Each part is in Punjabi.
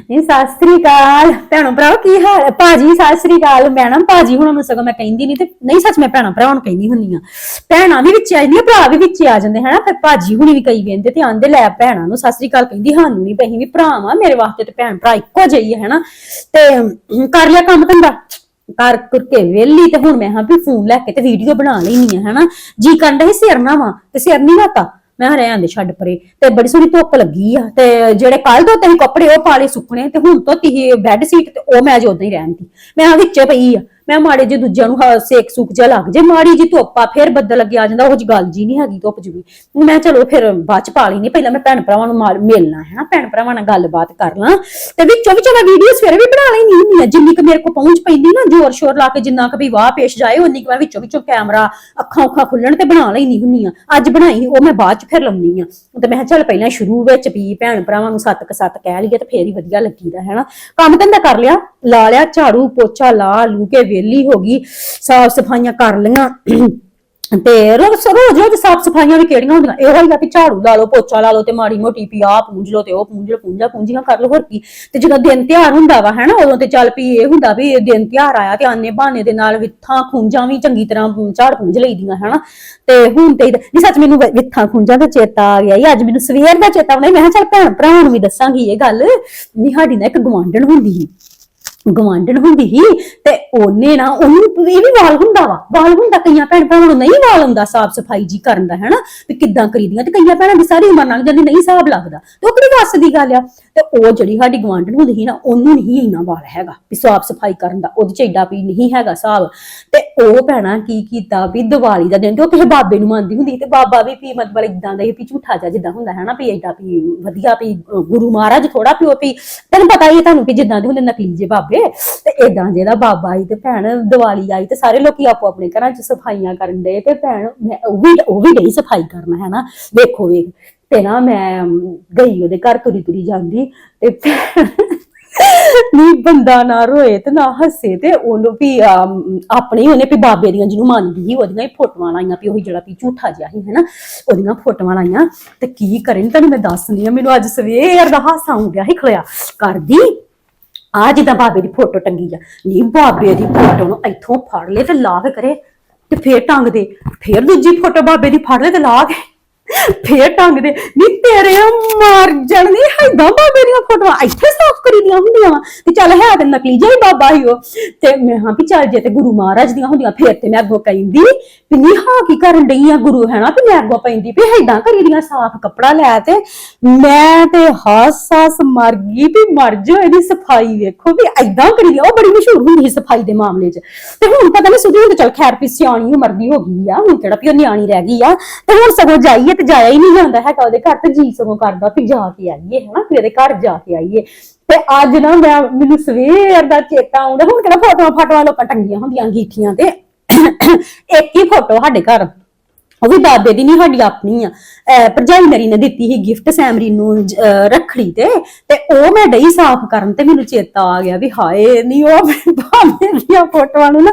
ਨਹੀਂ ਸਤਿ ਸ੍ਰੀ ਅਕਾਲ। ਭੈਣੋ ਭਰਾਓ, ਕੀ ਹਾਲ? ਹੈ ਭਾਜੀ, ਸਤਿ ਸ੍ਰੀ ਅਕਾਲ। ਮੈਡਮ, ਭਾਜੀ, ਹੁਣ ਨੂੰ ਸਗੋਂ ਮੈਂ ਕਹਿੰਦੀ ਨਹੀਂ ਤੇ ਨਹੀਂ, ਸੱਚ ਮੈਂ ਭੈਣਾਂ ਭਰਾਵਾਂ ਨੂੰ ਕਹਿੰਦੀ ਹੁੰਨੀ ਆ ਭੈਣਾਂ ਵੀ ਵਿੱਚ ਆ ਜਾਂਦੀਆਂ, ਭਰਾ ਵੀ ਵਿੱਚ ਆ ਜਾਂਦੇ, ਹਨਾ? ਫਿਰ ਭਾਜੀ ਹੁਣੀ ਵੀ ਕਈ ਵੇਂਦੇ ਤੇ ਆਂਦੇ, ਲੈ ਭੈਣਾਂ ਨੂੰ ਸਤਿ ਸ੍ਰੀ ਅਕਾਲ ਕਹਿੰਦੀ, ਸਾਨੂੰ ਨਹੀਂ ਪਈ ਵੀ ਭਰਾਵਾਂ, ਮੇਰੇ ਵਾਸਤੇ ਤੇ ਭੈਣ ਭਰਾ ਇੱਕੋ ਜਿਹੀ ਹੈ ਹਨਾ? ਤੇ ਕਰ ਲਿਆ ਕੰਮ ਧੰਦਾ। ਕਰ ਕਰਕੇ ਵੇਲੀ ਤੇ ਹੁਣ ਮੈਂ ਹਾਂ ਵੀ ਫੋਨ ਲੈ ਕੇ ਤੇ ਵੀਡੀਓ ਬਣਾ ਲੈਣੀ ਆ ਹਨਾ? ਜੀ ਕਰਦਾ ਸੀ ਸਿਰ ਨਾ ਵਾ ਤੇ ਸਿਰ ਨਹੀਂ ਵਾਤਾ ਮੈਂ ਹਰਿਆਂ ਦੇ, ਛੱਡ ਪਰੇ। ਤੇ ਬੜੀ ਸੋਹਣੀ ਧੁੱਪ ਲੱਗੀ ਆ। ਤੇ ਜਿਹੜੇ ਕੱਲ ਧੋਤੇ ਸੀ ਕੱਪੜੇ ਉਹ ਪਾਲੇ ਸੁੱਕਣੇ, ਤੇ ਹੁਣ ਧੋਤੀ ਸੀ ਬੈੱਡ ਸੀਟ ਤੇ ਉਹ ਮੈਂ ਉਦਾਂ ਹੀ ਰਹਿਣ ਦੀ ਮੈਂ ਆ ਵਿੱਚੇ ਪਈ ਆ। ਮੈਂ ਮਾੜੇ ਜੇ ਦੂਜਿਆਂ ਨੂੰ ਹ- ਸੇਕ ਸੁੱਕ ਜਾ ਲੱਗ ਜੇ, ਮਾੜੀ ਜੀ ਧੁੱਪ ਆ, ਫਿਰ ਬੱਦਲ ਅੱਗੇ ਆ ਜਾਂਦਾ, ਉਹ ਜੀ ਗੱਲ ਜੀ ਨਹੀਂ ਹੈਗੀ ਧੁੱਪ ਜੁਗੀ ਮੈਂ ਚਲੋ ਫਿਰ ਬਾਅਦ ਚ ਪਾ ਲਈ ਨਹੀਂ ਪਹਿਲਾਂ ਮੈਂ ਭੈਣ ਭਰਾਵਾਂ ਨੂੰ ਮਾਰ ਮਿਲਣਾ ਹੈ ਨਾ ਭੈਣ ਭਰਾਵਾਂ ਨਾਲ ਗੱਲਬਾਤ ਕਰ ਲਾਂ। ਤੇ ਵਿੱਚੋਂ ਵਿੱਚੋਂ ਮੈਂ ਵੀਡੀਓ ਸਵੇਰੇ ਵੀ ਬਣਾ ਲੈਣੀ ਹੁੰਦੀ ਆ, ਜਿੰਨੀ ਕੁ ਮੇਰੇ ਕੋ ਪਹੁੰਚ ਪੈਂਦੀ ਨਾ, ਜ਼ੋਰ ਸ਼ੋਰ ਲਾ ਕੇ ਜਿੰਨਾ ਕੁ ਵੀ ਵਾਹ ਪੇਸ਼ ਜਾਏ ਉਨੀ ਕੁ ਮੈਂ ਵਿੱਚੋਂ ਵਿੱਚੋਂ ਕੈਮਰਾ ਅੱਖਾਂ ਅੱਖਾਂ ਖੁੱਲਣ ਤੇ ਬਣਾ ਲੈਣੀ ਹੁੰਦੀ ਆ। ਅੱਜ ਬਣਾਈ, ਉਹ ਮੈਂ ਬਾਅਦ ਚ ਫਿਰ ਲਾਉਣੀ ਆ। ਤੇ ਮੈਂ ਕਿਹਾ ਚੱਲ ਪਹਿਲਾਂ ਸ਼ੁਰੂ ਵਿੱਚ ਵੀ ਭੈਣ ਭਰਾਵਾਂ ਨੂੰ ਸੱਤ ਕ ਸੱਤ ਕਹਿ ਲਈਏ ਤੇ ਫੇਰ ਹੀ ਵਧੀਆ ਲੱਗੀਦਾ, ਹੈ ਨਾ? ਕੰਮ ਧੰਦਾ ਕਰ ਲਿਆ, ਲਾ ਲਿਆ, ਝਾੜੂ ਪੋਚਾ ਲਾ, ਲੂ ਕੇ ਵਿਹਲੀ ਹੋ ਗਈ, ਸਾਫ਼ ਸਫਾਈਆਂ ਕਰ ਲਈਆਂ। ਤੇ ਰੋਜ਼ ਰੋਜ਼ ਰੋਜ਼ ਸਾਫ਼ ਸਫਾਈਆਂ ਵੀ ਕਿਹੜੀਆਂ ਹੁੰਦੀਆਂ? ਇਹੋ ਹੀ ਆ ਵੀ ਝਾੜੂ ਲਾ ਲਓ, ਪੋਚਾ ਲਾ ਲਓ ਤੇ ਮਾੜੀ ਮੋਟੀ ਵੀ ਆਹ ਪੂੰਝ ਲਓ ਤੇ ਉਹ ਪੂੰਝ ਲਓ, ਪੂੰਝਾ ਪੂੰਝੀਆਂ ਕਰ ਲਓ, ਹੋਰ ਕੀ? ਤੇ ਜਦੋਂ ਦਿਨ ਤਿਉਹਾਰ ਹੁੰਦਾ ਵਾ, ਹੈਨਾ, ਉਦੋਂ ਤੇ ਚੱਲ ਵੀ ਇਹ ਹੁੰਦਾ ਵੀ ਇਹ ਦਿਨ ਤਿਉਹਾਰ ਆਇਆ ਤੇ ਆਨੇ ਬਹਾਨੇ ਦੇ ਨਾਲ ਵਿਥਾਂ ਖੁੰਝਾਂ ਵੀ ਚੰਗੀ ਤਰ੍ਹਾਂ ਝਾੜ ਪੂੰਝ ਲਈਦੀਆਂ, ਹੈਨਾ? ਤੇ ਹੁਣ ਤੇ ਇਹਦਾ- ਨਹੀਂ, ਸੱਚ ਮੈਨੂੰ ਵਿ- ਵਿਥਾਂ ਖੁੰਝਾਂ ਦਾ ਚੇਤਾ ਆ ਗਿਆ ਈ ਅੱਜ ਮੈਨੂੰ ਸਵੇਰ ਦਾ ਚੇਤਾ ਆਉਂਦਾ, ਮੈਂ ਕਿਹਾ ਚੱਲ ਭੈਣ ਭਰਾ ਨੂੰ ਵੀ ਦੱਸਾਂਗੀ ਇਹ ਗੱਲ। ਵੀ ਸਾਡੀ ਨਾ ਇੱਕ ਗਵਾਂਢਣ ਹੁੰਦੀ ਸੀ। ਗਵਾਂਢਣ ਹੁੰਦੀ ਸੀ ਤੇ ਉਹਨੇ ਨਾ ਉਹਨੂੰ ਇਹ ਵੀ ਵਾਲ ਹੁੰਦਾ ਵਾ, ਵਾਲ ਹੁੰਦਾ, ਕਈਆਂ ਭੈਣ ਭਰਾਵਾਂ ਨੂੰ ਨਹੀਂ ਵਾਲ ਹੁੰਦਾ ਸਾਫ਼ ਸਫ਼ਾਈ ਜੀ ਕਰਨ ਦਾ, ਹੈਨਾ? ਵੀ ਕਿੱਦਾਂ ਕਰੀਦੀਆਂ ਤੇ ਕਈਆਂ ਭੈਣਾਂ ਦੀ ਸਾਰੀ ਉਮਰ ਲੰਘ ਜਾਂਦੀ, ਨਹੀਂ ਹਿਸਾਬ ਲੱਗਦਾ। ਤੇ ਉਹ ਕਿਹੜੀ ਵੱਸ ਦੀ ਗੱਲ ਆ? ਤੇ ਉਹ ਜਿਹੜੀ ਸਾਡੀ ਗਵਾਂਢਣ ਹੁੰਦੀ ਸੀ ਨਾ, ਉਹਨੂੰ ਨਹੀਂ ਇੰਨਾ ਵਾਲ ਹੈਗਾ ਵੀ ਸਾਫ਼ ਸਫ਼ਾਈ ਕਰਨ ਦਾ, ਉਹਦੇ ਚ ਏਡਾ ਵੀ ਨਹੀਂ ਹੈਗਾ ਹਿਸਾਬ ਤੇ ਉਹ ਭੈਣਾ ਕੀ ਕੀਤਾ ਵੀ ਦੀਵਾਲੀ ਦਾ ਦਿਨ, ਤੇ ਉਹ ਕਿਸੇ ਬਾਬੇ ਨੂੰ ਮੰਨਦੀ ਹੁੰਦੀ ਸੀ, ਤੇ ਬਾਬਾ ਵੀ ਵੀ ਮਤਲਬ ਇਦਾਂ ਦਾ ਹੀ ਵੀ ਝੂਠਾ ਜਿਹਾ ਜਿੱਦਾਂ ਹੁੰਦਾ, ਹੈਨਾ? ਵੀ ਏਡਾ ਵੀ ਵਧੀਆ ਵੀ ਗੁਰੂ ਮਹਾਰਾਜ ਥੋੜਾ ਪਿਓ ਉਹ ਵੀ, ਤੈਨੂੰ ਪਤਾ ਹੀ ਤੁਹਾਨੂੰ ਕਿ ਜਿੱਦਾਂ ਦੇ ਹੁੰਦੇ ਨਕਲੀ ਜੇ ਬਾਬੇ। ਤੇ ਏਦਾਂ ਜਿਹੜਾ ਬਾਬਾ ਆਈ ਤੇ ਭੈਣ ਦੀਵਾਲੀ ਆਈ ਤੇ ਸਾਰੇ ਲੋਕੀ ਆਪੋ ਆਪਣੇ ਘਰਾਂ 'ਚ ਸਫਾਈਆਂ ਕਰਨ ਦੇ ਤੇ ਭੈਣ ਮੈਂ ਉਹ ਵੀ ਉਹ ਵੀ ਗਈ ਸਫ਼ਾਈ ਕਰਨ ਹੈ ਨਾ ਵੇਖੋ ਵੇਖ। ਤੇ ਨਾ ਮੈਂ ਗਈ ਉਹਦੇ ਘਰ ਤੁਰੀ ਤੁਰੀ ਜਾਂਦੀ ਤੇ ਨੀ ਬੰਦਾ ਨਾ ਰੋਏ ਤੇ ਨਾ ਹੱਸੇ ਤੇ ਉਹਨੂੰ ਵੀ ਅਮ, ਆਪਣੇ ਉਹਨੇ ਵੀ ਬਾਬੇ ਦੀਆਂ ਜਿਹਨੂੰ ਮੰਨਦੀ ਸੀ ਉਹਦੀਆਂ ਹੀ ਫੋਟੋਆਂ ਲਾਈਆਂ ਵੀ ਉਹੀ ਜਿਹੜਾ ਵੀ ਝੂਠਾ ਜਿਹਾ ਸੀ ਹੈਨਾ? ਉਹਦੀਆਂ ਫੋਟੋਆਂ ਲਾਈਆਂ ਤੇ ਕੀ ਕਰੇ? ਨੀ ਤੁਹਾਨੂੰ ਮੈਂ ਦੱਸਦੀ ਆ ਮੈਨੂੰ ਅੱਜ ਸਵੇਰ ਦਾ ਹਾਸਾ ਆਉਂ ਗਿਆ ਸੀ ਖਲਿਆ। ਕਰਦੀ ਆ ਜਿੱਦਾਂ ਬਾਬੇ ਦੀ ਫੋਟੋ ਟੰਗੀ ਆ। ਨਹੀਂ ਬਾਬੇ ਦੀ ਫੋਟੋ ਨੂੰ ਇੱਥੋਂ ਫੜ ਲੈ ਤੇ ਲਾ ਕੇ ਕਰੇ ਤੇ ਫੇਰ ਟੰਗ ਦੇ ਫੇਰ ਦੂਜੀ ਫੋਟੋ ਬਾਬੇ ਦੀ ਫੜ ਲੈ ਤੇ ਲਾ ਕੇ। ਫੇਰ ਟੰਗ ਦੇ ਨਹੀਂ ਤੇਰੇ ਮਾਰ ਜਾਣ ਨਹੀਂ ਹੈਦਾ ਬਾਬੇ ਦੀਆਂ ਫੋਟੋਆਂ, ਇੱਥੇ ਸਾਫ਼ ਕਰੀ ਦੀਆਂ ਹੁੰਦੀਆਂ ਵਾਂ। ਤੇ ਚੱਲ ਹੈ ਤੇ ਨਕਲੀ ਜਿਹਾ ਹੀ ਬਾਬਾ ਹੀ ਉਹ ਤੇ ਮੈਂ ਹਾਂ ਵੀ ਚੱਲ ਜੇ ਤੇ ਗੁਰੂ ਮਹਾਰਾਜ ਦੀਆਂ ਹੁੰਦੀਆਂ, ਫੇਰ ਤੇ ਮੈਂ ਅੱਗੋਂ ਕਹਿੰਦੀ, ਵੀ ਨਹੀਂ ਹਾਂ ਕੀ ਕਰਨ ਡਈ ਆ ਗੁਰੂ, ਹੈ ਨਾ ਤੇ ਮੈਂ ਅੱਗੋਂ ਪੈਂਦੀ ਵੀ ਹੈਦਾਂ ਕਰੀ ਦੀਆਂ ਸਾਫ਼ ਕੱਪੜਾ ਲੈ ਤੇ, ਮੈਂ ਤੇ ਹਾਸ ਹਾਸ ਮਰ ਗਈ ਵੀ ਮਰ ਜਾ ਇਹਦੀ ਸਫ਼ਾਈ ਵੇਖੋ ਵੀ ਐਦਾਂ ਕਰੀ ਲਿਆ ਉਹ ਬੜੀ ਮਸ਼ਹੂਰ ਹੁੰਦੀ ਸੀ ਸਫ਼ਾਈ ਦੇ ਮਾਮਲੇ 'ਚ ਤੇ ਹੁਣ ਪਤਾ ਨਹੀਂ ਸੁਧੀ ਹੁਣ ਚੱਲ ਖੈਰ ਵੀ ਸਿਆਣੀ ਉਮਰ ਦੀ ਹੋ ਗਈ ਆ, ਹੁਣ ਕਿਹੜਾ ਵੀ ਉਹ ਨਿਆਣੀ ਰਹਿ ਗਈ ਆ, ਤੇ ਹੁਣ ਸਗੋਂ ਜਾਈਏ ਤੇ ਜਾਇਆ ਹੀ ਨਹੀਂ ਜਾਂਦਾ ਹੈਗਾ ਉਹਦੇ ਘਰ ਤੇ, ਜੀ ਸਗੋਂ ਕਰਦਾ ਵੀ ਜਾ ਕੇ ਆਈਏ, ਹਨਾ, ਵੀ ਉਹਦੇ ਘਰ ਜਾ ਕੇ ਆਈਏ। ਤੇ ਅੱਜ ਨਾ ਮੈਂ ਮੈਨੂੰ ਸਵੇਰ ਦਾ ਚੇਤਾ ਆਉਂਦਾ, ਹੁਣ ਕਿਹੜਾ ਫੋਟੋਆਂ ਫਾਟੋਆਂ ਲੋਕਾਂ ਟੰਗੀਆਂ ਹੁੰਦੀਆਂ, ਅੰਗੀਠੀਆਂ ਤੇ। ਇੱਕ ਹੀ ਫੋਟੋ ਸਾਡੇ ਘਰ। ਉਹ ਵੀ ਦਾਦੇ ਦੀ ਨਹੀਂ ਸਾਡੀ ਆਪਣੀ ਆ। ਅਹ ਭਰਜਾਈ ਮੇਰੀ ਨੇ ਦਿੱਤੀ ਸੀ ਗਿਫਟ ਸੈਮਰੀ ਨੂੰ ਜ- ਅਹ ਰੱਖੜੀ ਤੇ। ਤੇ ਉਹ ਮੈਂ ਡਈ ਸਾਫ਼ ਕਰਨ ਤੇ ਮੈਨੂੰ ਚੇਤਾ ਆ ਗਿਆ ਵੀ ਹਾਏ ਨਹੀਂ ਉਹ ਆਪਣੇ ਬਾਬੇ ਦੀਆਂ ਫੋਟੋਆਂ ਨੂੰ ਨਾ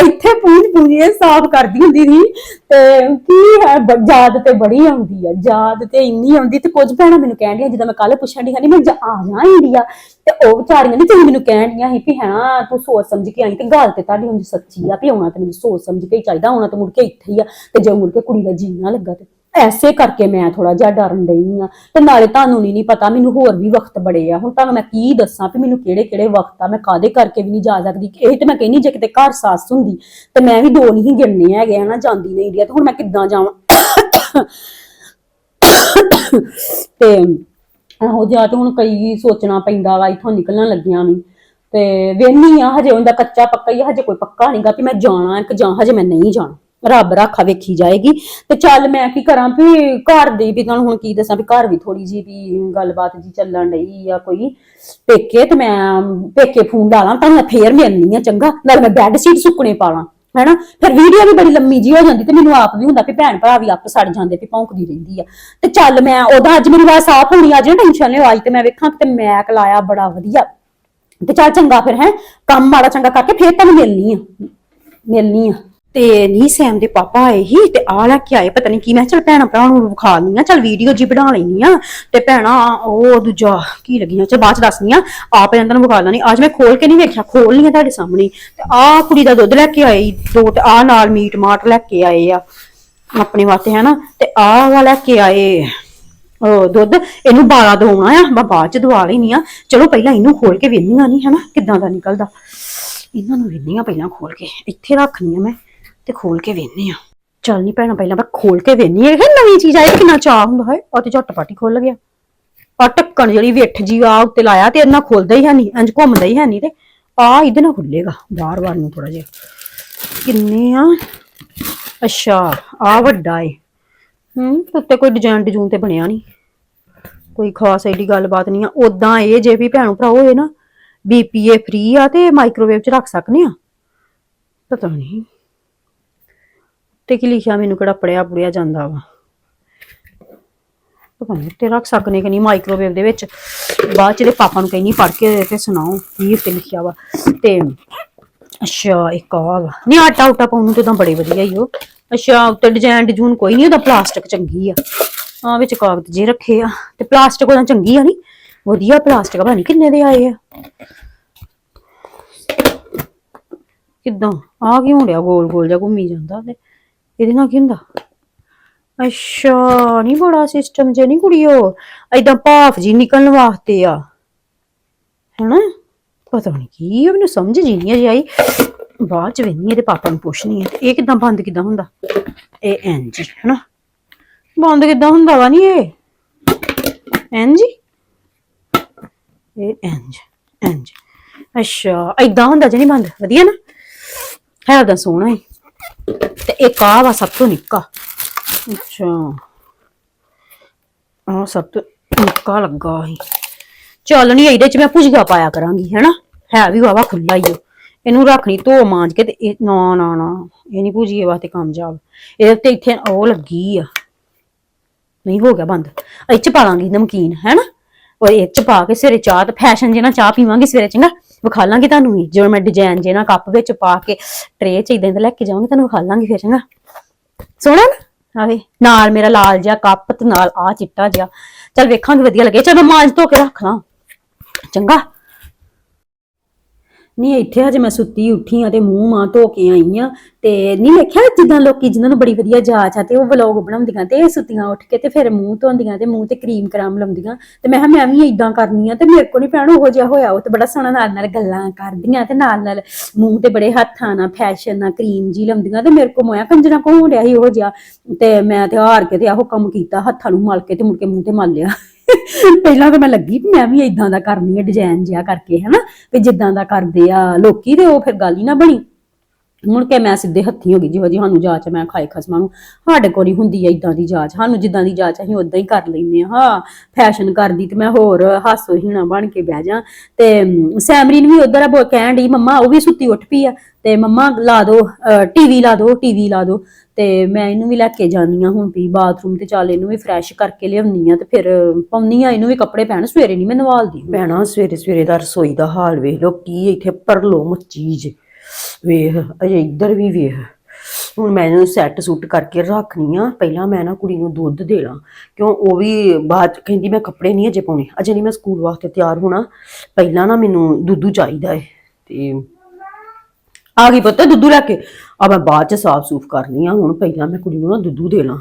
ਇੱਥੇ ਪੂੰਝ ਪੂੰਝ ਇਹ ਸਾਫ਼ ਕਰਦੀ ਹੁੰਦੀ ਸੀ। ਤੇ ਕੀ ਹੈ, ਬ- ਯਾਦ ਤੇ ਬੜੀ ਆਉਂਦੀ ਆ, ਯਾਦ ਤੇ ਇੰਨੀ ਆਉਂਦੀ ਤੇ ਕੁਝ ਭੈਣਾਂ ਮੈਨੂੰ ਕਹਿਣ ਡੀਆਂ ਜਦੋਂ ਮੈਂ ਕੱਲ ਪੁੱਛਣ ਦੀ ਹਾਂ ਮੈਂ ਜਾ, ਆ ਜਾ ਇੰਡੀਆ। ਤੇ ਉਹ ਵਿਚਾਰੀਆਂ ਨੇ ਤੁਸੀਂ ਮੈਨੂੰ ਕਹਿਣ ਡੀਆਂ ਸੀ ਵੀ ਹਾਂ, ਤੂੰ ਸੋਚ ਸਮਝ ਕੇ ਆਈ ਤੇ ਗੱਲ ਤੇ ਤੁਹਾਡੀ ਉਂਝ ਸੱਚੀ ਆ ਵੀ ਆਉਣਾ ਤੇ ਮੈਨੂੰ ਸੋਚ ਸਮਝ ਕੇ ਹੀ ਚਾਹੀਦਾ, ਆਉਣਾ ਤੇ ਮੁੜ ਕੇ ਇੱਥੇ ਹੀ ਆ। ਤੇ ਜੇ ਮੁੜ ਕੇ ਕੁੜੀ ਦਾ ਜੀ ਨਾ ਲੱਗਾ ਤੇ ਐਸੇ ਕਰਕੇ ਮੈਂ ਥੋੜਾ ਜਿਹਾ ਡਰਨ ਡਈ ਆ। ਤੇ ਨਾਲੇ ਤੁਹਾਨੂੰ ਨਹੀਂ ਨਹੀਂ ਪਤਾ, ਮੈਨੂੰ ਹੋਰ ਵੀ ਵਕਤ ਬੜੇ ਆ। ਹੁਣ ਤੁਹਾਨੂੰ ਮੈਂ ਕੀ ਦੱਸਾਂ ਵੀ ਮੈਨੂੰ ਕਿਹੜੇ ਕਿਹੜੇ ਵਕਤ ਆ, ਮੈਂ ਕਾਦੇ ਕਰਕੇ ਵੀ ਨਹੀਂ ਜਾ ਸਕਦੀ? ਇਹ ਤੇ ਮੈਂ ਕਹਿੰਨੀ ਜੇ ਕਿਤੇ ਘਰ ਸੱਸ ਹੁੰਦੀ, ਤੇ ਮੈਂ ਵੀ ਦੋ ਨਹੀਂ ਗਿਣਨੇ ਹੈਗੇ, ਹਨਾ, ਜਾਂਦੀ ਨਹੀਂ ਇੰਡੀਆ ਤੇ ਹੁਣ ਮੈਂ ਕਿੱਦਾਂ ਜਾਵਾਂ? ਤੇ ਇਹੋ ਜਿਹਾ ਤੇ ਹੁਣ ਕਈ ਸੋਚਣਾ ਪੈਂਦਾ ਵਾ, ਇਥੋਂ ਨਿਕਲਣ ਲੱਗਿਆਂ ਵੀ। ਤੇ ਵੇਹਨੀ ਆ, ਹਜੇ ਉਹਦਾ ਕੱਚਾ ਪੱਕਾ ਹੀ ਹਜੇ ਕੋਈ ਪੱਕਾ ਨਹੀਂਗਾ ਕਿ ਮੈਂ ਜਾਣਾ ਕਿ ਜਾਂ ਹਜੇ ਮੈਂ ਨਹੀਂ ਜਾਣਾ। ਰੱਬ ਰਾਖਾ ਵੇਖੀ ਜਾਏਗੀ। ਤੇ ਚੱਲ ਮੈਂ ਕੀ ਕਰਾਂ ਵੀ ਘਰ ਦੀ ਵੀ ਤੁਹਾਨੂੰ ਹੁਣ ਕੀ ਦੱਸਾਂ ਵੀ ਘਰ ਵੀ ਥੋੜੀ ਜੀ ਵੀ ਗੱਲਬਾਤ ਜੀ ਚੱਲਣ ਡਈ ਆ ਕੋਈ। ਪੇਕੇ ਤੇ ਮੈਂ ਪੇਕੇ ਫੋਨ ਲਾ ਲਾਂ ਤਾਂ ਮੈਂ ਫੇਰ ਮਿਲਣੀ ਆ ਚੰਗਾ, ਨਾਲ ਮੈਂ ਬੈੱਡ ਸ਼ੀਟ ਸੁੱਕਣੇ ਪਾ ਲਾਂ, ਹੈਨਾ? ਫਿਰ ਵੀਡੀਓ ਵੀ ਬੜੀ ਲੰਮੀ ਜੀ ਹੋ ਜਾਂਦੀ ਤੇ ਮੈਨੂੰ ਆਪ ਵੀ ਹੁੰਦਾ ਵੀ ਭੈਣ ਭਰਾ ਵੀ ਆਪ ਸੜ ਜਾਂਦੇ ਵੀ ਭੌਂਕਦੀ ਰਹਿੰਦੀ ਆ। ਤੇ ਚੱਲ ਮੈਂ ਉਹਦਾ ਅੱਜ ਮੇਰੀ ਆਵਾਜ਼ ਸਾਫ਼ ਹੋਣੀ ਅੱਜ ਨਾ ਟੈਨਸ਼ਨ ਲਿਓ, ਅੱਜ ਤੇ ਮੈਂ ਵੇਖਾਂ ਤੇ ਮੈਕ ਲਾਇਆ ਬੜਾ ਵਧੀਆ। ਤੇ ਚੱਲ ਚੰਗਾ ਫਿਰ, ਹੈ? ਕੰਮ ਮਾੜਾ ਚੰਗਾ ਕਰਕੇ ਫੇਰ ਤੁਹਾਨੂੰ ਮਿਲਣੀ ਆ ਮਿਲਣੀ ਆ। ਤੇ ਨਹੀਂ ਸੈਮ ਦੇ ਪਾਪਾ ਆਏ ਹੀ ਤੇ ਆ ਲੈ ਕੇ ਆਏ। ਪਤਾ ਨਹੀਂ ਕੀ, ਮੈਂ ਕਿਹਾ ਚੱਲ ਭੈਣਾ ਭਰਾ ਨੂੰ ਵਿਖਾ ਲਈਆਂ ਚੱਲ ਵੀਡੀਓ ਜੀ ਬਣਾ ਲੈਣੀ ਆ। ਤੇ ਭੈਣਾ, ਉਹ ਦੂਜਾ ਕੀ ਲੱਗੀਆਂ? ਚਲ ਬਾਅਦ ਚ ਦੱਸਣੀ ਆ। ਆਪ ਇਹਨਾਂ ਨੂੰ ਵਿਖਾ ਲੈਣੀ ਅੱਜ ਮੈਂ ਖੋਲ ਕੇ ਨਹੀਂ ਵੇਖਿਆ, ਖੋਲ ਲਈਆਂ ਤੁਹਾਡੇ ਸਾਹਮਣੇ। ਤੇ ਆ ਕੁੜੀ ਦਾ ਦੁੱਧ ਲੈ ਕੇ ਆਈ, ਦੋ ਤੇ ਆ ਨਾਲ ਮੀਟ ਮਾਟ ਲੈ ਕੇ ਆਏ ਆ, ਆਪਣੇ ਵਾਸਤੇ ਹੈ ਨਾ ਤੇ ਆ ਵਾ ਲੈ ਕੇ ਆਏ, ਉਹ ਦੁੱਧ। ਇਹਨੂੰ ਬਾਲਾ ਦਵਾਉਣਾ ਆ, ਮੈਂ ਬਾਅਦ ਚ ਦਵਾ ਲੈਣੀ ਆ। ਚਲੋ ਪਹਿਲਾਂ ਇਹਨੂੰ ਖੋਲ ਕੇ ਵੇਖਣੀਆਂ ਨਹੀਂ ਹਨਾ? ਕਿੱਦਾਂ ਦਾ ਨਿਕਲਦਾ। ਇਹਨਾਂ ਨੂੰ ਵੇਖਣੀਆਂ ਪਹਿਲਾਂ ਖੋਲ ਕੇ। ਇੱਥੇ ਰੱਖਣੀ ਆ ਮੈਂ। ਤੇ ਖੋਲ ਕੇ ਵੇਖਨੀ ਆ ਚੱਲ ਨਹੀਂ ਭੈਣਾ, ਪਹਿਲਾਂ ਮੈਂ ਖੋਲ ਕੇ ਵੇਖਨੀ ਆ ਇਹ ਨਵੀਂ ਚੀਜ਼ ਆਈ ਕਿੰਨਾ ਚਾਹ ਹੁੰਦਾ ਹੈ? ਆ ਤੇ ਝਟਪਟ ਹੀ ਖੁੱਲ ਗਿਆ। ਆ ਢੱਕਣ ਜਿਹੜੀ ਵੇਠ ਜੀ ਆ ਉੱਤੇ ਲਾਇਆ ਤੇ ਇਹਨਾਂ ਖੁੱਲਦਾ ਹੀ ਹੈ ਨਹੀਂ ਇੰਜ ਘੁੰਮਦਾ ਹੀ ਹੈ ਨਹੀਂ ਤੇ ਆ ਇਹਦੇ ਨਾਲ ਖੁੱਲੇਗਾ ਬਾਰ ਬਾਰ ਨੂੰ ਥੋੜਾ ਜਿਹਾ। ਕਿੰਨੇ ਆ? ਅੱਛਾ ਆ ਵੱਡਾ ਏ। ਹੂੰ ਉੱਤੇ ਕੋਈ ਡਿਜ਼ਾਈਨ ਡਿਜ਼ੂਨ ਤੇ ਬਣਿਆ ਨਹੀਂ। ਕੋਈ ਖਾਸ ਐਡੀ ਗੱਲਬਾਤ ਨਹੀਂ ਆ। ਉਦਾਂ ਇਹ ਜੇ ਵੀ ਭੈਣੋ ਭਰਾਓ, ਇਹ ਨਾ ਬੀਪੀਏ ਫ੍ਰੀ ਆ ਤੇ ਮਾਈਕ੍ਰੋਵੇਵ ਚ ਰੱਖ ਸਕਨੇ ਆ। ਪਤਾ ਨਹੀਂ। ਤੇ ਕੀ ਲਿਖਿਆ ਮੈਨੂੰ ਕਿਹੜਾ ਪੜਿਆ ਪੁੜਿਆ ਜਾਂਦਾ ਵਾ। ਪਤਾ ਨਹੀਂ ਤੇ ਰੱਖ ਸਕਨੇ ਕਿ ਨਹੀਂ ਮਾਈਕ੍ਰੋਵੇਵ ਦੇ ਵਿੱਚ, ਬਾਅਦ ਚ ਦੇ ਪਾਪਾ ਨੂੰ ਕਹਿੰਨੀ ਪੜ ਕੇ ਤੇ ਸੁਣਾਓ ਕੀ ਉੱਤੇ ਲਿਖਿਆ ਵਾ। ਤੇ ਅੱਛਾ, ਇੱਕ ਆ ਵਾ। ਨਹੀਂ ਆਟਾ ਉਟਾ ਪਾਉਣ ਨੂੰ ਤੇ ਤਾਂ ਬੜੇ ਵਧੀਆ ਹੀ ਉਹ ਅੱਛਾ, ਉੱਤੇ ਡਿਜ਼ਾਈਨ ਡਿਜੂਨ ਕੋਈ ਨਹੀਂ ਉਹਦਾ ਪਲਾਸਟਿਕ ਚੰਗੀ ਆ। ਆ ਵਿੱਚ ਕਾਗਜ਼ ਜੇ ਰੱਖੇ ਆ, ਤੇ ਪਲਾਸਟਿਕ ਉਹਦਾ ਚੰਗੀ ਆ ਨਹੀਂ ਵਧੀਆ ਪਲਾਸਟਿਕ ਪਤਾ ਨਹੀਂ ਕਿੰਨੇ ਦੇ ਆਏ ਆ। ਕਿਦਾਂ? ਆ ਕੀ ਹੋਣ ਡਿਆ ਗੋਲ ਗੋਲ ਜਿਹਾ ਘੁੰਮੀ ਜਾਂਦਾ ਤੇ। ਇਹਦੇ ਨਾਲ ਕੀ ਹੁੰਦਾ? ਅੱਛਾ ਨਹੀਂ ਬੜਾ ਸਿਸਟਮ ਜੇ ਨਹੀਂ ਕੁੜੀਓ ਐਦਾਂ ਭਾਫ ਜੀ ਨਿਕਲਣ ਵਾਸਤੇ ਆ। ਹੈਨਾ? ਪਤਾ ਨਹੀਂ ਕੀ ਆ, ਮੈਨੂੰ ਸਮਝ ਜੀ ਨਹੀਂ ਅਜੇ ਆਈ। ਬਾਅਦ ਚ ਵੇਖਨੀ ਇਹਦੇ ਪਾਪਾ ਨੂੰ ਪੁੱਛਣੀ ਹੈ ਇਹ ਕਿਦਾਂ ਬੰਦ ਕਿਦਾਂ ਹੁੰਦਾ? ਇਹ ਇੰਜ ਹੈਨਾ? ਬੰਦ ਕਿਦਾਂ ਹੁੰਦਾ ਵਾ ਨਹੀਂ ਇਹ? ਇੰਜ ਹੀ? ਇਹ ਇੰਜ ਇੰਜ ਅੱਛਾ ਐਦਾਂ ਹੁੰਦਾ ਜੇ ਨਹੀਂ ਬੰਦ। ਵਧੀਆ ਨਾ? ਹੈ ਉਹਦਾ ਸੋਹਣਾ ਹੈ ਤੇ ਇੱਕ ਆ ਵਾ ਸਭ ਤੋਂ ਨਿੱਕਾ। ਅੱਛਾ। ਆ ਸਭ ਤੋਂ ਨਿੱਕਾ ਲੱਗਾ ਸੀ। ਚੱਲ ਨਹੀਂ ਇਹਦੇ ਚ ਮੈਂ ਭੁਜੀਆ ਪਾਇਆ ਕਰਾਂਗੀ, ਹੈਨਾ? ਹੈ ਵੀ ਵਾਵਾ ਖੁੱਲਾ ਹੀ ਓ। ਇਹਨੂੰ ਰੱਖਣੀ ਧੋ ਮਾਂਜ ਕੇ ਤੇ ਇਹ ਨਾ ਨਾ ਨਾ, ਇਹ ਨਹੀਂ ਭੁਜੀਏ ਵਾਸਤੇ ਕਾਮਯਾਬ। ਇਹਦੇ ਤੇ ਇੱਥੇ ਉਹ ਲੱਗੀ ਆ। ਨਹੀਂ, ਹੋ ਗਿਆ ਬੰਦ। ਇਹ ਚ ਪਾ ਲਾਂਗੀ ਨਮਕੀਨ, ਹੈਨਾ? ਉਹ ਇਹ ਚ ਪਾ ਕੇ ਸਵੇਰੇ ਚਾਹ ਤੇ ਫੈਸ਼ਨ ਜੇ ਚਾਹ ਪੀਵਾਂਗੇ ਸਵੇਰੇ, ਚੰਗਾ? ਵਿਖਾ ਲਾਂਗੀ ਤੁਹਾਨੂੰ ਵੀ ਜਿਵੇਂ ਮੈਂ ਡਿਜ਼ਾਈਨ ਜੇ ਨਾ ਕੱਪ ਵਿੱਚ ਪਾ ਕੇ ਟਰੇ ਚ ਇਦਾਂ ਦਾ ਲੈ ਕੇ ਜਾਵਾਂਗੀ ਤੁਹਾਨੂੰ ਵਿਖਾ ਲਾਂਗੀ ਫਿਰ ਚੰਗਾ? ਸੋਹਣਾ ਨਾ? ਆਵੇ। ਨਾਲ ਮੇਰਾ ਲਾਲ ਜਿਹਾ ਕੱਪ ਤੇ ਨਾਲ ਆ ਚਿੱਟਾ ਜਿਹਾ। ਚਲ ਵੇਖਾਂਗੇ ਵਧੀਆ ਲੱਗੇ। ਚਲ ਮੈਂ ਮਾਂਜ ਧੋ ਕੇ ਰੱਖ ਲਾਂ। ਚੰਗਾ? ਨਹੀਂ ਇੱਥੇ ਹਜੇ ਮੈਂ ਸੁੱਤੀ ਉੱਠੀ ਆ ਤੇ ਮੂੰਹ ਮਾਂ ਧੋ ਕੇ ਆਈ ਆ ਤੇ ਨਹੀਂ ਵੇਖਿਆ ਜਿੱਦਾਂ ਲੋਕੀ ਜਿਨ੍ਹਾਂ ਨੂੰ ਬੜੀ ਵਧੀਆ ਜਾਚ ਆ ਤੇ ਉਹ ਵਲੌਗ ਬਣਾਉਂਦੀਆਂ ਤੇ ਸੁੱਤੀਆਂ ਉੱਠ ਕੇ ਤੇ ਫਿਰ ਮੂੰਹ ਧੋਂਦੀਆਂ ਤੇ ਮੂੰਹ ਤੇ ਕਰੀਮ ਕਰਾਮ ਲਾਉਂਦੀਆਂ ਤੇ ਮੈਂ ਕਿਹਾ ਮੈਂ ਵੀ ਇਦਾਂ ਕਰਨੀ ਆ ਤੇ ਮੇਰੇ ਕੋਲ ਨਹੀਂ ਭੈਣ ਉਹੋ ਜਿਹਾ ਹੋਇਆ, ਉਹ ਤੇ ਬੜਾ ਸੋਹਣਾ ਨਾਲ ਨਾਲ ਗੱਲਾਂ ਕਰਦੀਆਂ ਤੇ ਨਾਲ ਨਾਲ ਮੂੰਹ ਤੇ ਬੜੇ ਹੱਥਾਂ ਨਾਲ ਫੈਸ਼ਨ ਨਾਲ ਕਰੀਮ ਜੀ ਲਾਉਂਦੀਆਂ ਤੇ ਮੇਰੇ ਕੋਲ ਮੋਇਆ ਕੰਜਰਾ ਕੋ ਹੋ ਰਿਹਾ ਸੀ ਉਹ ਜਿਹਾ ਤੇ ਮੈਂ ਤੇ ਹਾਰ ਕੇ ਤੇ ਆਹੋ ਕੰਮ ਕੀਤਾ, ਹੱਥਾਂ ਨੂੰ ਮਲ ਕੇ ਤੇ ਮੁੜ ਕੇ ਮੂੰਹ ਤੇ ਮਲ ਲਿਆ। ਪਹਿਲਾਂ ਤਾਂ ਮੈਂ ਲੱਗੀ ਵੀ ਮੈਂ ਵੀ ਇਦਾਂ ਦਾ ਕਰਨੀ ਹੈ ਡਿਜ਼ਾਈਨ ਜਿਹਾ ਕਰਕੇ, ਹਨਾ? ਵੀ ਜਿੱਦਾਂ ਦਾ ਕਰਦੇ ਆ ਲੋਕੀ ਤੇ ਉਹ ਫਿਰ ਗੱਲ ਹੀ ਨਾ ਬਣੀ। ਮੁੜ ਕੇ ਮੈਂ ਸਿੱਧੇ ਹੱਥੀ ਹੋ ਗਈ ਜਿਹੋ ਜੀ ਸਾਨੂੰ ਜਾਚ ਮੈਂ ਖਾਏ ਖਸਮਾਂ ਨੂੰ। ਸਾਡੇ ਕੋਲ ਹੀ ਹੁੰਦੀ ਹੈ ਇਦਾਂ ਦੀ ਜਾਚ ਸਾਨੂੰ ਜਿੱਦਾਂ ਦੀ ਜਾਚ ਅਸੀਂ ਉਦਾਂ ਹੀ ਕਰ ਲੈਂਦੇ ਆ। ਹਾਂ ਫੈਸ਼ਨ ਕਰਦੀ ਤੇ ਮੈਂ ਹੋਰ ਹਾਸੋ ਹੀਣਾ ਬਣ ਕੇ ਬਹਿ ਜਾ। ਤੇ ਅਮ, ਸੈਮਰੀਨ ਵੀ ਉਧਰ ਆ ਕਹਿਣ ਡਈ ਮੰਮਾ ਉਹ ਵੀ ਸੁੱਤੀ ਉੱਠ ਪਈ ਆ। ਤੇ ਮੰਮਾ ਲਾ ਦੋ ਟੀਵੀ ਲਾ ਦੋ ਟੀਵੀ ਲਾ ਦੋ। ਤੇ ਮੈਂ ਇਹਨੂੰ ਵੀ ਲੈ ਕੇ ਜਾਨੀ ਆ ਹੁਣ ਵੀ ਬਾਥਰੂਮ ਤੇ ਚੱਲ ਇਹਨੂੰ ਵੀ ਫਰੈਸ਼ ਕਰਕੇ ਲਿਆਉਣੀ ਆ ਤੇ ਫਿਰ ਪਾਉਣੀ ਆ ਇਹਨੂੰ ਵੀ ਕੱਪੜੇ ਪੈਣ ਸਵੇਰੇ ਨਹੀਂ ਮੈਂ ਨਵਾਲਦੀ। ਭੈਣਾ ਸਵੇਰੇ ਸਵੇਰੇ ਦਾ ਰਸੋਈ ਦਾ ਹਾਲ ਵੇਖ ਲੋ ਕੀ ਇੱਥੇ ਪਰਲੋ ਮੱਚੀ ਜੇ ਵੇਖ, ਅਜੇ ਇੱਧਰ ਵੀ ਵੇਖ। ਹੁਣ ਮੈਂ ਇਹਨੂੰ ਸੈੱਟ ਸੁੱਟ ਕਰਕੇ ਰੱਖਣੀ ਆ, ਪਹਿਲਾਂ ਮੈਂ ਨਾ ਕੁੜੀ ਨੂੰ ਦੁੱਧ ਦੇ ਲਾਂ। ਕਿਉਂ, ਉਹ ਵੀ ਬਾਅਦ 'ਚ ਕਹਿੰਦੀ ਮੈਂ ਕੱਪੜੇ ਨਹੀਂ ਅਜੇ ਪਾਉਣੇ, ਅਜੇ ਨਹੀਂ ਮੈਂ ਸਕੂਲ ਵਾਸਤੇ ਤਿਆਰ ਹੋਣਾ। ਪਹਿਲਾਂ ਨਾ ਮੈਨੂੰ ਦੁੱਧੂ ਚਾਹੀਦਾ ਏ, ਤੇ ਆ ਗਈ ਪੁੱਤ ਦੁੱਧੂ ਲੈ ਕੇ। ਆ ਮੈਂ ਬਾਅਦ 'ਚ ਸਾਫ਼ ਸੂਫ ਕਰਨੀ ਆ, ਹੁਣ ਪਹਿਲਾਂ ਮੈਂ ਕੁੜੀ ਨੂੰ ਨਾ ਦੁੱਧੂ ਦੇ ਲਾਂ।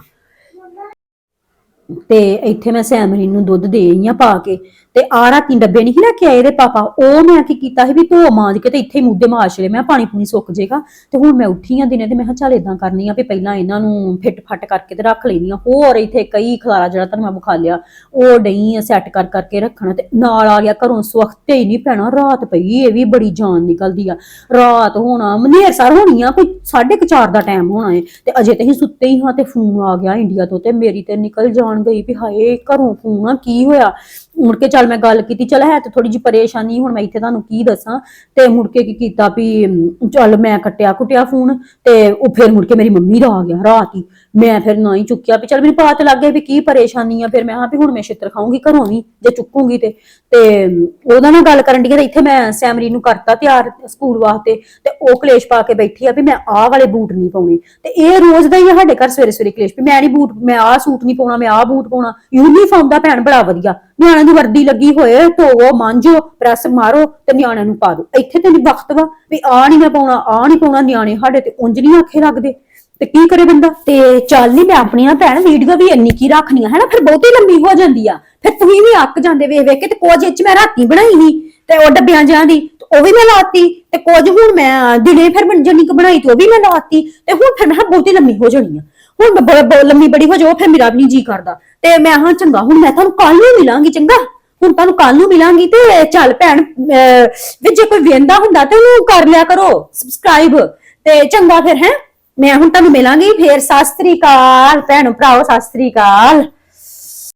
ਤੇ ਇੱਥੇ ਮੈਂ ਸੈਮਰੀਨ ਨੂੰ ਦੁੱਧ ਦੇ ਆਈ ਆ ਪਾ ਕੇ ਤੇ ਆ ਰਾਤੀ ਡੱਬੇ ਨਹੀਂ ਸੀ ਲੈ ਕੇ ਆਏ ਇਹਦੇ ਪਾਪਾ। ਉਹ ਮੈਂ ਕੀ ਕੀਤਾ ਸੀ ਵੀ ਧੋ ਮਾਂਜ ਕੇ ਤੇ ਇੱਥੇ ਹੀ ਮੁੱਦੇ ਮਾਸ਼ ਲਏ ਮੈਂ ਪਾਣੀ ਪੂਣੀ ਸੁੱਕ ਜਾਏਗਾ ਤੇ ਹੁਣ ਮੈਂ ਉੱਠੀ ਆ ਦਿਨੇ ਤੇ ਮੈਂ ਕਿਹਾ ਚੱਲ ਇਦਾਂ ਕਰਨੀ ਆ ਵੀ ਪਹਿਲਾਂ ਇਹਨਾਂ ਨੂੰ ਫਿੱਟ ਫੱਟ ਕਰਕੇ ਤੇ ਰੱਖ ਲੈਣੀ ਆ। ਹੋਰ ਇੱਥੇ ਕਈ ਖਲਾਰਾ ਜਿਹੜਾ ਤੁਹਾਨੂੰ ਮੈਂ ਵਿਖਾ ਲਿਆ। ਉਹ ਡਈ ਆ ਸੈੱਟ ਕਰ ਕਰਕੇ ਰੱਖਣਾ ਤੇ ਨਾਲ ਆ ਗਿਆ ਘਰੋਂ ਸਵਖਤੇ ਹੀ ਨਹੀਂ ਪੈਣਾ। ਰਾਤ ਪਈ ਇਹ ਵੀ ਬੜੀ ਜਾਨ ਨਿਕਲਦੀ ਆ। ਰਾਤ ਹੋਣਾ ਮਨੇਰ ਸਰ ਹੋਣੀ ਆ, ਕੋਈ 4:30 ਦਾ ਟਾਈਮ ਹੋਣਾ ਏ। ਤੇ ਅਜੇ ਤੇ ਹੀ ਸੁੱਤੇ ਹੀ ਹਾਂ ਤੇ ਫੋਨ ਆ ਗਿਆ ਇੰਡੀਆ ਤੋਂ ਤੇ ਮੇਰੀ ਤੇ ਨਿਕਲ ਜਾਣ ਗਈ ਵੀ ਹਾਏ ਘਰੋਂ ਫੋਨ ਆ ਕੀ ਹੋਇਆ? ਮੁੜ ਕੇ ਚੱਲ ਮੈਂ ਗੱਲ ਕੀਤੀ, ਚੱਲ ਹੈ ਤੇ ਥੋੜੀ ਜਿਹੀ ਪਰੇਸ਼ਾਨੀ, ਹੁਣ ਮੈਂ ਇੱਥੇ ਤੁਹਾਨੂੰ ਕੀ ਦੱਸਾਂ? ਤੇ ਮੁੜ ਕੇ ਕੀ ਕੀਤਾ ਵੀ ਚੱਲ ਮੈਂ ਕੱਟਿਆ ਕੁੱਟਿਆ ਫੋਨ ਤੇ ਉਹ ਫਿਰ ਮੁੜ ਕੇ ਮੇਰੀ ਮੰਮੀ ਦਾ ਆ ਗਿਆ ਰਾਤ ਹੀ। ਮੈਂ ਫਿਰ ਨਾ ਹੀ ਚੁੱਕਿਆ ਵੀ ਚੱਲ ਮੈਨੂੰ ਪਤਾ ਤੇ ਲੱਗ ਗਿਆ ਵੀ ਕੀ ਪਰੇਸ਼ਾਨੀ ਆ, ਫਿਰ ਮੈਂ ਹਾਂ ਵੀ ਹੁਣ ਮੈਂ ਛਿੱਤਰ ਖਾਊਂਗੀ ਘਰੋਂ ਵੀ, ਜੇ ਚੁੱਕੂਗੀ ਤੇ। ਤੇ ਉਹਦਾ ਨਾਲ ਗੱਲ ਕਰਨ ਦੀ ਤੇ ਇੱਥੇ ਮੈਂ ਸੈਮਰੀ ਨੂੰ ਕਰਤਾ ਤਿਆਰ ਸਕੂਲ ਵਾਸਤੇ ਤੇ ਉਹ ਕਲੇਸ਼ ਪਾ ਕੇ ਬੈਠੀ ਆ ਵੀ ਮੈਂ ਆਹ ਵਾਲੇ ਬੂਟ ਨਹੀਂ ਪਾਉਣੇ। ਤੇ ਇਹ ਰੋਜ਼ ਦਾ ਹੀ ਆ ਸਾਡੇ ਘਰ ਸਵੇਰੇ ਸਵੇਰੇ ਕਲੇਸ਼ ਵੀ, ਮੈਂ ਨਹੀਂ ਬੂਟ, ਮੈਂ ਆਹ ਸੂਟ ਨਹੀਂ ਪਾਉਣਾ, ਮੈਂ ਆਹ ਬੂਟ ਪਾਉਣਾ। ਯੂਨੀਫਾਰਮ ਦਾ ਭੈਣ ਬੜਾ ਵਧੀਆ। ਨਿਆਣਿਆਂ ਦੀ ਵਰਦੀ ਲੱਗੀ ਹੋਏ ਧੋਵੋ, ਮਾਂਜੋ, ਪ੍ਰੈਸ ਮਾਰੋ ਤੇ ਨਿਆਣਿਆਂ ਨੂੰ ਪਾ ਦਿਓ। ਇੱਥੇ ਤੇ ਨਹੀਂ ਵਕਤ ਵਾ ਵੀ ਆਹ ਨਹੀਂ ਮੈਂ ਪਾਉਣਾ, ਆਹ ਨਹੀਂ ਪਾਉਣਾ, ਨਿਆਣੇ ਸਾਡੇ ਤੇ ਉਂਝ ਨਹੀਂ ਆਖੇ ਲੱਗਦੇ। ਤੇ ਕੀ ਕਰੇ ਬੰਦਾ? ਤੇ ਚੱਲ ਨਹੀਂ ਮੈਂ ਆਪਣੀ ਆਪਣੀਆਂ ਭੈਣ ਵੀਡੀਓ ਵੀ ਇੰਨੀ ਕੀ ਰੱਖਣੀ ਹੈ ਨਾ ਫਿਰ ਬਹੁਤੀ ਲੰਬੀ ਹੋ ਜਾਂਦੀ ਆ। ਫਿਰ ਤੁਸੀਂ ਵੀ ਅੱਕ ਜਾਂਦੇ ਵੇਖ ਵੇਖ ਕੇ ਤੇ ਕੁਝ ਇਹ ਚ ਮੈਂ ਰਾਤੀ ਬਣਾਈ ਸੀ ਤੇ ਉਹ ਡੱਬਿਆਂ ਜਿਹਾਂ ਦੀ ਉਹ ਵੀ ਮੈਂ ਲਾਤੀ। ਤੇ ਕੁਝ ਹੁਣ ਮੈਂ ਦਿਨੇ ਫਿਰ ਬਣ ਜਣੀ ਬਣਾਈ ਤੇ ਉਹ ਵੀ ਮੈਂ ਲਾਤੀ। ਤੇ ਹੁਣ ਫਿਰ ਮੈਂ ਕਿਹਾ ਬਹੁਤੀ ਲੰਮੀ ਹੋ ਜਾਣੀ ਆ। ਹੁਣ ਮੈਂ ਲੰਮੀ ਬੜੀ ਹੋ ਜਾਓ, ਫਿਰ ਮੇਰਾ ਵੀ ਨਹੀਂ ਜੀ ਕਰਦਾ। ਤੇ ਮੈਂ ਹਾਂ ਚੰਗਾ ਹੁਣ ਮੈਂ ਤੁਹਾਨੂੰ ਕੱਲ ਨੂੰ ਮਿਲਾਂਗੀ ਚੰਗਾ? ਹੁਣ ਤੁਹਾਨੂੰ ਕੱਲ ਨੂੰ ਮਿਲਾਂਗੀ ਤੇ ਚੱਲ ਭੈਣ ਅਹ, ਵੀ ਜੇ ਕੋਈ ਵੇਂਦਾ ਹੁੰਦਾ ਤੇ ਉਹਨੂੰ ਕਰ ਲਿਆ ਕਰੋ ਸਬਸਕ੍ਰਾਈਬ ਤੇ ਚੰਗਾ ਫਿਰ ਹੈ? ਮੈਂ ਹੁਣ ਤੁਹਾਨੂੰ ਮਿਲਾਂਗੀ ਫੇਰ ਸਤਿ ਸ੍ਰੀ ਅਕਾਲ ਭੈਣੋ ਭਰਾਓ ਸਤਿ ਸ੍ਰੀ ਅਕਾਲ।